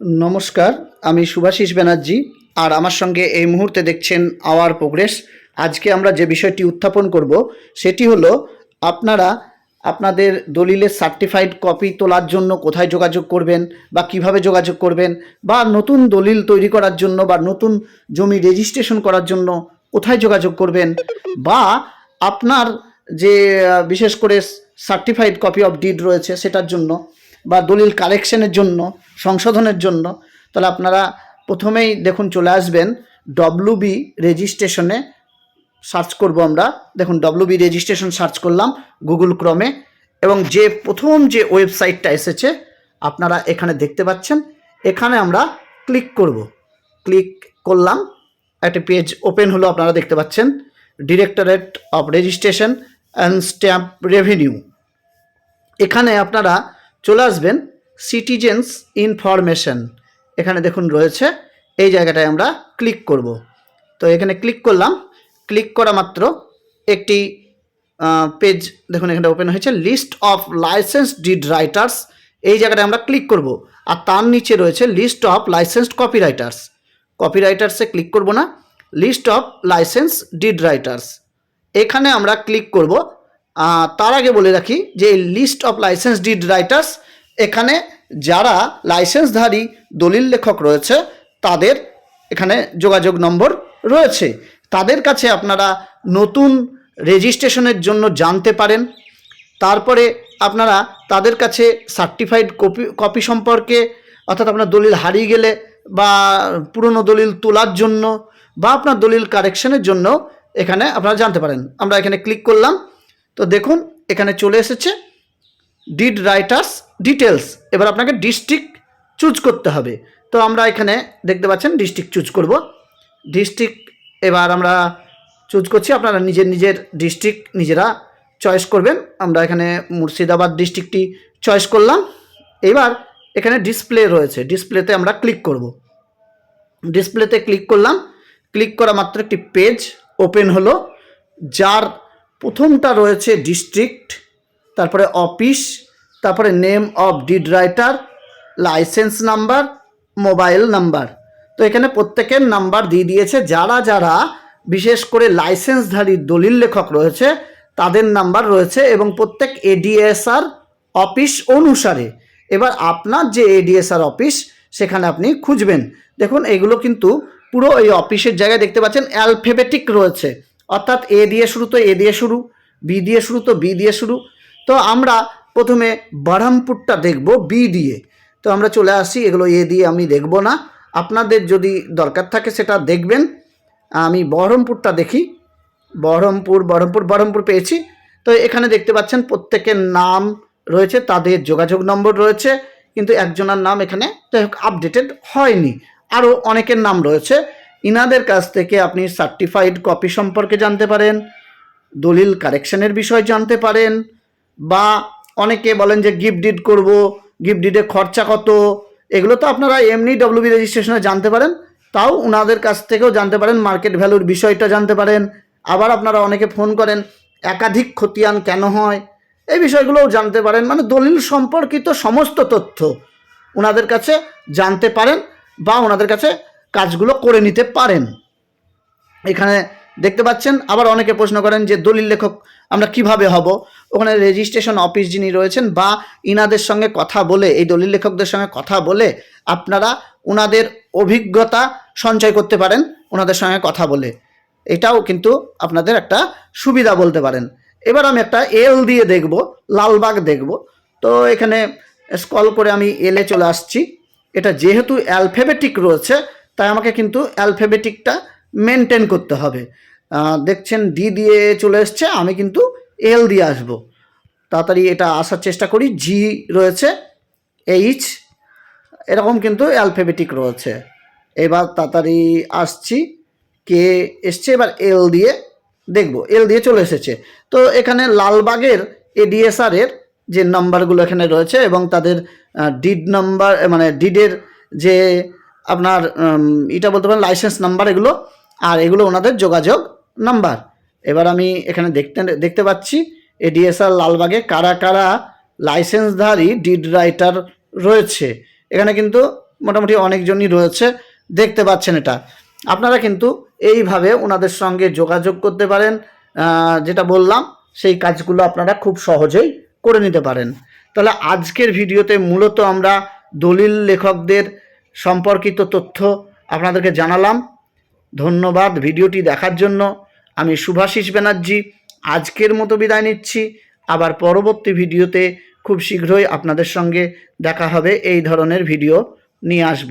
নমস্কার, আমি সুভাষিস ব্যানার্জি আর আমার সঙ্গে এই মুহূর্তে দেখছেন আওয়ার প্রোগ্রেস। আজকে আমরা যে বিষয়টি উত্থাপন করব, সেটি হলো আপনারা আপনাদের দলিলের সার্টিফাইড কপি তোলার জন্য কোথায় যোগাযোগ করবেন বা কীভাবে যোগাযোগ করবেন বা নতুন দলিল তৈরি করার জন্য বা নতুন জমি রেজিস্ট্রেশন করার জন্য কোথায় যোগাযোগ করবেন বা আপনার যে বিশেষ করে সার্টিফাইড কপি অফ ডিড রয়েছে সেটার জন্য বা দলিল কালেকশনের জন্য, সংশোধনের জন্য, তাহলে আপনারা প্রথমেই দেখুন চলে আসবেন ডব্লু বি রেজিস্ট্রেশনে সার্চ করব আমরা। দেখুন ডব্লু বি রেজিস্ট্রেশন সার্চ করলাম গুগল ক্রমে এবং যে প্রথম যে ওয়েবসাইটটা এসেছে, আপনারা এখানে দেখতে পাচ্ছেন। এখানে আমরা ক্লিক করব। ক্লিক করলাম, একটা পেজ ওপেন হলো, আপনারা দেখতে পাচ্ছেন। Directorate of registration and stamp revenue. এখানে আপনারা চলে আসবেন সিটিজেন্স ইনফরমেশন এখানে দেখুন রয়েছে, এই জায়গাটায় আমরা ক্লিক করব। তো এখানে ক্লিক করলাম ক্লিক করা মাত্র একটি পেজ দেখুন এখানে ওপেন হয়েছে list of license deed writers এই জায়গাটায় আমরা ক্লিক করব, আর তার নিচে রয়েছে লিস্ট অফ লাইসেন্সড কপিরাইটার্স কপিরাইটার্সে ক্লিক করব না list of license deed writers এখানে আমরা ক্লিক করব তার আগে বলে রাখি যে list of license deed writers এখানে যারা লাইসেন্সধারী দলিল লেখক রয়েছে, তাদের এখানে যোগাযোগ নম্বর রয়েছে। তাদের কাছে আপনারা নতুন রেজিস্ট্রেশনের জন্য জানতে পারেন। তারপরে আপনারা তাদের কাছে সার্টিফাইড কপি কপি সম্পর্কে, অর্থাৎ আপনার দলিল হারিয়ে গেলে বা পুরনো দলিল তোলার জন্য বা আপনার দলিল কারেকশনের জন্য এখানে আপনারা জানতে পারেন। আমরা এখানে ক্লিক করলাম তো দেখুন, এখানে চলে এসেছে ডিড রাইটার্স ডিটেলস এবার আপনাকে ডিস্ট্রিক্ট চুজ করতে হবে। তো আমরা এখানে দেখতে পাচ্ছেন ডিস্ট্রিক্ট চুজ করব। ডিস্ট্রিক্ট এবার আমরা চুজ করছি, আপনারা নিজের নিজের ডিস্ট্রিক্ট নিজেরা চয়েস করবেন। আমরা এখানে মুর্শিদাবাদ ডিস্ট্রিক্টটি চয়েস করলাম। এবার এখানে ডিসপ্লে রয়েছে। ডিসপ্লেতে আমরা ক্লিক করব। ডিসপ্লেতে ক্লিক করলাম। ক্লিক করা মাত্র একটি পেজ ওপেন হলো। যার প্রথমটা রয়েছে ডিস্ট্রিক্ট তারপরে অফিস তারপরে name of deed writer license number mobile number তো এখানে প্রত্যেকের নাম্বার দিয়ে দিয়েছে। যারা যারা বিশেষ করে লাইসেন্সধারী দলিল লেখক রয়েছে, তাদের নাম্বার রয়েছে এবং প্রত্যেক এডিএসআর অফিস অনুসারে। এবার আপনার যে এডিএসআর অফিস সেখানে আপনি খুঁজবেন। দেখুন, এগুলো কিন্তু পুরো এই অফিসের জায়গায় দেখতে পাচ্ছেন অ্যালফেবেটিক রয়েছে। অর্থাৎ এ দিয়ে শুরু তো এ দিয়ে শুরু, বি দিয়ে শুরু তো বি দিয়ে শুরু। তো আমরা প্রথমে বহরমপুরটা দেখব বি দিয়ে। তো আমরা চলে আসি, এগুলো এ দিয়ে আমি দেখব না। আপনাদের যদি দরকার থাকে সেটা দেখবেন। আমি বহরমপুরটা দেখি। বহরমপুর বহরমপুর বহরমপুর পেয়েছি। তো এখানে দেখতে পাচ্ছেন প্রত্যেকের নাম রয়েছে, তাদের যোগাযোগ নম্বর রয়েছে, কিন্তু একজনের নাম এখানে আপডেটেড হয়নি। আরও অনেকের নাম রয়েছে। ইনাদের কাছ থেকে আপনি সার্টিফাইড কপি সম্পর্কে জানতে পারেন, দলিল কারেকশনের বিষয় জানতে পারেন, বা অনেকে বলেন যে গিফট ডিড করব গিফট ডিডে খরচা কত, এগুলো তো আপনারা এমনি ডব্লিউবি রেজিস্ট্রেশনে জানতে পারেন, তাও ওনাদের কাছ থেকেও জানতে পারেন মার্কেট ভ্যালুর বিষয়টা জানতে পারেন। আবার আপনারা অনেকে ফোন করেন, একাধিক খতিয়ান কেন হয়, এই বিষয়গুলোও জানতে পারেন। মানে দলিল সম্পর্কিত সমস্ত তথ্য ওনাদের কাছে জানতে পারেন, বা ওনাদের কাছে কাজগুলো করে নিতে পারেন। এখানে দেখতে পাচ্ছেন, আবার অনেকে প্রশ্ন করেন যে দলিল লেখক আমরা কীভাবে হব? ওখানে রেজিস্ট্রেশন অফিস যিনি রয়েছেন বা ইনাদের সঙ্গে কথা বলে, এই দলিল লেখকদের সঙ্গে কথা বলে আপনারা ওনাদের অভিজ্ঞতা সঞ্চয় করতে পারেন ওনাদের সঙ্গে কথা বলে। এটাও কিন্তু আপনাদের একটা সুবিধা বলতে পারেন। এবার আমি একটা এল দিয়ে দেখব, লালবাগ দেখব। তো এখানে স্কল করে আমি এলে চলে আসছি। এটা যেহেতু অ্যালফেবেটিক রয়েছে তাই আমাকে কিন্তু অ্যালফেবেটিকটা মেনটেন করতে হবে। দেখছেন ডি দিয়ে চলে এসছে, আমি কিন্তু এল দিয়ে আসব। তাড়াতাড়ি এটা আসার চেষ্টা করি জি রয়েছে এইচ এরকম কিন্তু অ্যালফেবেটিক রয়েছে। এবার তাড়াতাড়ি আসছি কে এসছে, এবার এল দিয়ে দেখব এল দিয়ে চলে এসেছে। তো এখানে লালবাগের এডিএসআর এর যে নাম্বারগুলো এখানে রয়েছে এবং তাদের ডিড নাম্বার মানে ডিডের যে আপনার এটা বলতে পারেন লাইসেন্স নাম্বার এগুলো, আর এগুলো ওনাদের যোগাযোগ নাম্বার এবার আমি এখানে দেখতে দেখতে পাচ্ছি এডিএসআর লালবাগে কারা কারা লাইসেন্সধারী ডিড রাইটার রয়েছে। এখানে কিন্তু মোটামুটি অনেকজনই রয়েছে, দেখতে পাচ্ছেন এটা। আপনারা কিন্তু এইভাবে ওনাদের সঙ্গে যোগাযোগ করতে পারেন যেটা বললাম, সেই কাজগুলো আপনারা খুব সহজেই করে নিতে পারেন। তাহলে আজকের ভিডিওতে মূলত আমরা দলিল লেখকদের সম্পর্কিত তথ্য আপনাদেরকে জানালাম। ধন্যবাদ ভিডিওটি দেখার জন্য। আমি শুভাশিস ব্যানার্জি, আজকের মতো বিদায় নিচ্ছি। আবার পরবর্তী ভিডিওতে খুব শীঘ্রই আপনাদের সঙ্গে দেখা হবে। এই ধরনের ভিডিও নিয়ে আসব।